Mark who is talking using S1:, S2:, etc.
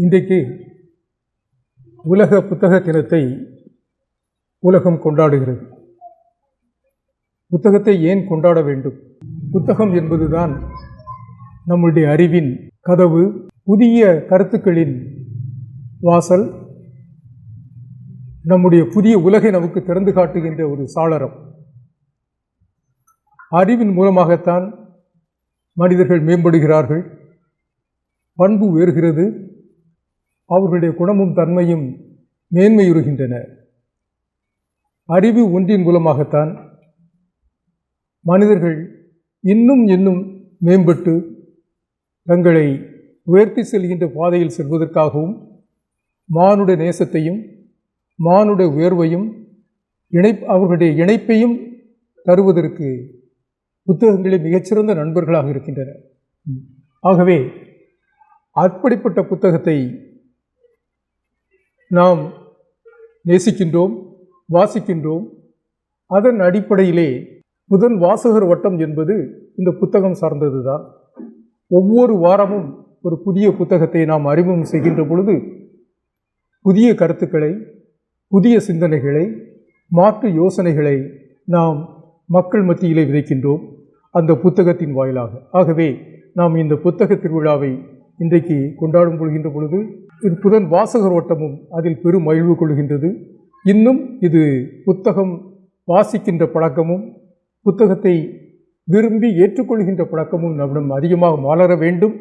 S1: இன்றைக்கு உலக புத்தக தினத்தை உலகம் கொண்டாடுகிறது. புத்தகத்தை ஏன் கொண்டாட வேண்டும்? புத்தகம் என்பதுதான் நம்முடைய அறிவின் கதவு புதிய கருத்துக்களின் வாசல் நம்முடைய புதிய உலகை நமக்கு திறந்து காட்டுகின்ற ஒரு சாளரம். அறிவின் மூலமாகத்தான் மனிதர்கள் மேம்படுகிறார்கள். பண்பு உயர்கிறது அவர்களுடைய குணமும் தன்மையும் மேன்மையுறுகின்றன. அறிவு ஒன்றின் மூலமாகத்தான் மனிதர்கள் இன்னும் இன்னும் மேம்பட்டு தங்களை உயர்த்தி செல்கின்ற பாதையில் செல்வதற்காகவும் மானுட நேசத்தையும் மானுட உயர்வையும் இணை அவர்களுடைய இணைப்பையும் தருவதற்கு புத்தகங்களே மிகச்சிறந்த நண்பர்களாக இருக்கின்றன. ஆகவே அப்படிப்பட்ட புத்தகத்தை நாம் நேசிக்கின்றோம் வாசிக்கின்றோம். அதன் அடிப்படையிலே முதல் வாசகர் வட்டம் என்பது இந்த புத்தகம் சார்ந்தது தான் ஒவ்வொரு வாரமும் ஒரு புதிய புத்தகத்தை நாம் அறிமுகம் செய்கின்ற பொழுது புதிய கருத்துக்களை புதிய சிந்தனைகளை மாற்று யோசனைகளை நாம் மக்கள் மத்தியிலே விதைக்கின்றோம் அந்த புத்தகத்தின் வாயிலாக. ஆகவே நாம் இந்த புத்தக திருவிழாவை இன்றைக்கு கொண்டாடும் கொள்கின்ற பொழுது இது புதன் வாசகர் ஓட்டமும் அதில் பெரும் மகிழ்வு கொள்கின்றது. இன்னும் இது புத்தகம் வாசிக்கின்ற பழக்கமும் புத்தகத்தை விரும்பி ஏற்றுக்கொள்கின்ற பழக்கமும் நம்மிடம் அதிகமாக மலர வேண்டும்.